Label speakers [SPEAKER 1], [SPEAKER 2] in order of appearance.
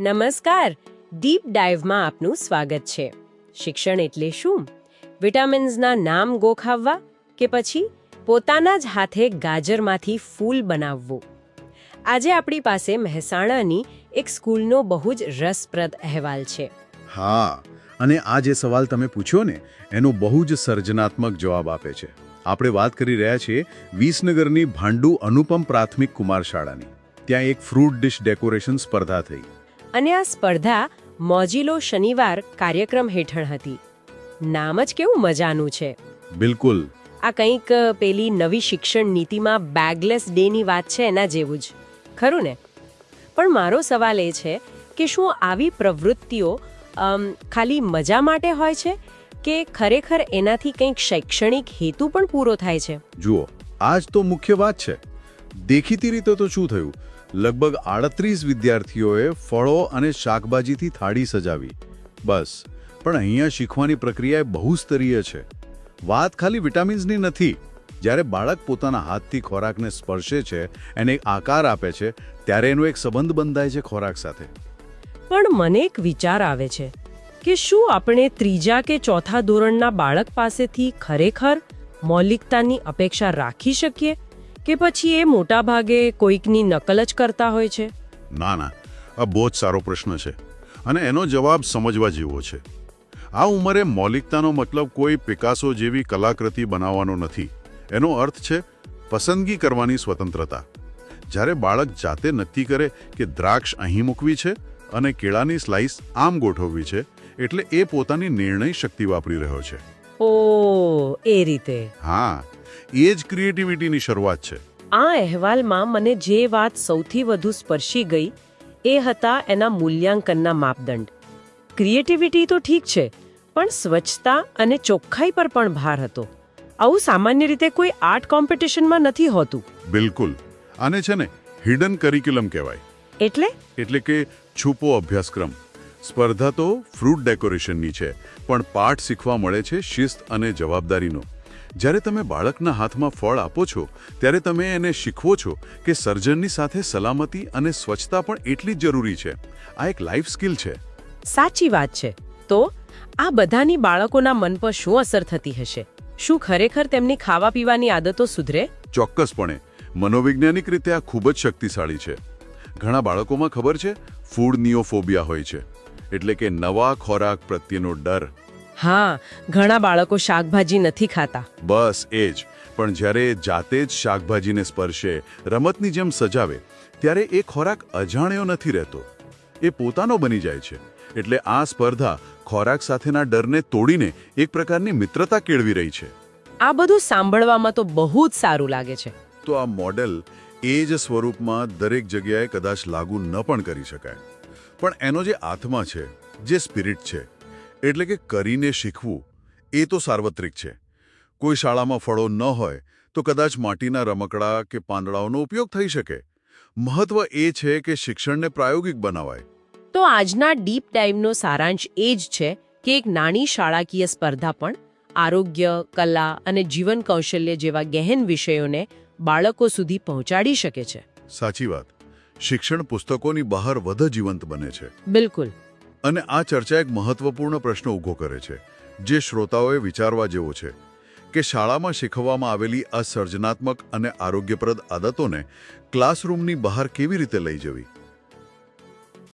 [SPEAKER 1] નમસ્કાર. ડીપ ડાઇવમાં આપનું સ્વાગત છે. શિક્ષણ એટલે શું? વિટામિન્સના નામ ગોખાવવા કે પછી પોતાના જ હાથે ગાજરમાંથી ફૂલ બનાવવું? આજે આપણી પાસે મહેસાણાની એક સ્કૂલનો બહુ જ રસપ્રદ અહેવાલ છે.
[SPEAKER 2] હા, અને આ જે સવાલ તમે પૂછ્યો ને, એનો બહુ જ સર્જનાત્મક જવાબ આપે છે. આપણે વાત કરી રહ્યા છીએ વિસનગરની ભાંડુ અનુપમ પ્રાથમિક કુમાર શાળાની ત્યાં એક ફ્રૂટ ડિશ ડેકોરેશન સ્પર્ધા થઈ.
[SPEAKER 1] અને આ સ્પર્ધા મોજીલો શનિવાર કાર્યક્રમ હેઠળ હતી. નામ જ કેવું મજાનું છે.
[SPEAKER 2] બિલકુલ.
[SPEAKER 1] આ કંઈક પેલી નવી શિક્ષણ નીતિમાં બેગલેસ ડેની વાત છે એના જેવું જ. ખરું ને? પણ મારો સવાલ એ છે કે શું આવી પ્રવૃત્તિઓ ખાલી મજા માટે હોય છે કે ખરેખર એનાથી કંઈક શૈક્ષણિક હેતુ પણ પૂરો થાય છે?
[SPEAKER 2] જુઓ આ જ તો મુખ્ય વાત છે. દેખીતી રીતે તો શું થયું? લગભગ આડત્રીસ વિદ્યાર્થીઓએ ફળો અને શાકભાજીથી થાળી સજાવી. બસ, પણ અહીંયા શીખવાની પ્રક્રિયા બહુ સ્તરીય છે. વાત ખાલી વિટામિન્સની નથી. જ્યારે બાળક પોતાના હાથથી ખોરાકને સ્પર્શે છે, એને આકાર આપે છે, ત્યારે એનો એક સંબંધ બંધાય છે ખોરાક સાથે.
[SPEAKER 1] પણ મને એક વિચાર આવે છે કે શું આપણે ત્રીજા કે ચોથા ધોરણના બાળક પાસેથી ખરેખર મૌલિકતાની અપેક્ષા રાખી શકીએ? કે પછી એ મોટા ભાગે કોઈકની નકલ જ કરતા હોય છે?
[SPEAKER 2] ના ના. આ બહુ જ સારો પ્રશ્ન છે અને એનો જવાબ સમજવા જેવો છે. આ ઉંમરે મૌલિકતાનો મતલબ કોઈ પિકાસો જેવી કલાકૃતિ બનાવવાનો નથી. એનો અર્થ છે પસંદગી કરવાની સ્વતંત્રતા. જ્યારે બાળક જાતે નક્કી કરે કે દ્રાક્ષ અહીં મૂકવી છે અને કેળાની સ્લાઇસ આમ ગોઠવવી છે એટલે એ પોતાની નિર્ણય શક્તિ વાપરી રહ્યો છે.
[SPEAKER 1] ઓ એ રીતે.
[SPEAKER 2] હા. એ જ ક્રિએટિવિટીની શરૂઆત છે.
[SPEAKER 1] આ અહેવાલમાં મને જે વાત સૌથી વધુ સ્પર્શી ગઈ એ હતા એના મૂલ્યાંકનના માપદંડ. ક્રિએટિવિટી તો ઠીક છે પણ સ્વચ્છતા અને ચોખ્ખાઈ પર પણ ભાર હતો. આવું સામાન્ય રીતે કોઈ આર્ટ કોમ્પિટિશનમાં નથી હોતું.
[SPEAKER 2] બિલકુલ. આને છે ને હિડન કરિક્યુલમ કહેવાય.
[SPEAKER 1] એટલે?
[SPEAKER 2] એટલે કે છુપો અભ્યાસક્રમ. સ્પર્ધા તો ફ્રૂટ ડેકોરેશનની છે પણ પાઠ શીખવા મળે છે શિસ્ત અને જવાબદારીનો. જ્યારે તમે બાળકના હાથમાં ફળ આપો છો ત્યારે તમે એને શીખવો છો કે સર્જનની સાથે સલામતી અને સ્વચ્છતા પણ એટલી જ જરૂરી છે. આ એક લાઈફ સ્કિલ છે.
[SPEAKER 1] સાચી વાત છે. તો આ બધાની બાળકોના મન પર શું અસર થતી હશે? શું ખરેખર તેમની ખાવા પીવાની આદતો સુધરે?
[SPEAKER 2] ચોક્કસપણે. મનોવૈજ્ઞાનિક રીતે આ ખૂબ જ શક્તિશાળી છે. ઘણા બાળકોમાં ખબર છે ફૂડ નિયોફોબિયા હોય છે. એટલે કે નવા ખોરાક પ્રત્યેનો ડર.
[SPEAKER 1] હા ઘણા બાળકો શાકભાજી નથી ખાતા.
[SPEAKER 2] બસ એ જ પણ જ્યારે જાતે જ શાકભાજીને સ્પર્શે રમતની જેમ સજાવે ત્યારે એ ખોરાક અજાણ્યો નથી રહેતો. એ પોતાનો બની જાય છે. એટલે આ સ્પર્ધા ખોરાક સાથેના ડરને તોડીને એક પ્રકારની મિત્રતા કેળવી રહી છે.
[SPEAKER 1] આ બધું સાંભળવામાં તો બહુ જ સારું લાગે છે.
[SPEAKER 2] તો આ મોડેલ એ જ સ્વરૂપમાં દરેક જગ્યાએ કદાચ લાગુ ન પણ કરી શકાય. પણ એનો જે આત્મા છે જે સ્પિરિટ છે એટલે કે કરીને શીખવું એ તો સાર્વત્રિક છે. કોઈ શાળામાં ફળો ન હોય તો કદાચ માટીના રમકડા કે પાંદડાઓનો ઉપયોગ થઈ શકે. મહત્વ એ છે કે શિક્ષણને પ્રાયોગિક બનાવાય.
[SPEAKER 1] તો આજના ડીપ ટાઈમનો સારાંશ એ જ છે કે એક નાની શાળાકીય સ્પર્ધા પણ આરોગ્ય કલા અને જીવન કૌશલ્ય જેવા ગહેન વિષયોને બાળકો સુધી પહોંચાડી શકે છે.
[SPEAKER 2] સાચી વાત. શિક્ષણ પુસ્તકોની બહાર વધુ જીવંત બને છે.
[SPEAKER 1] બિલકુલ.
[SPEAKER 2] અને આ ચર્ચા એક મહત્વપૂર્ણ પ્રશ્ન ઊભો કરે છે, જે શ્રોતાઓએ વિચારવા જેવો છે કે શાળામાં શીખવવામાં આવેલી આ સર્જનાત્મક અને આરોગ્યપ્રદ આદતોને ક્લાસરૂમની બહાર કેવી રીતે લઈ જવી?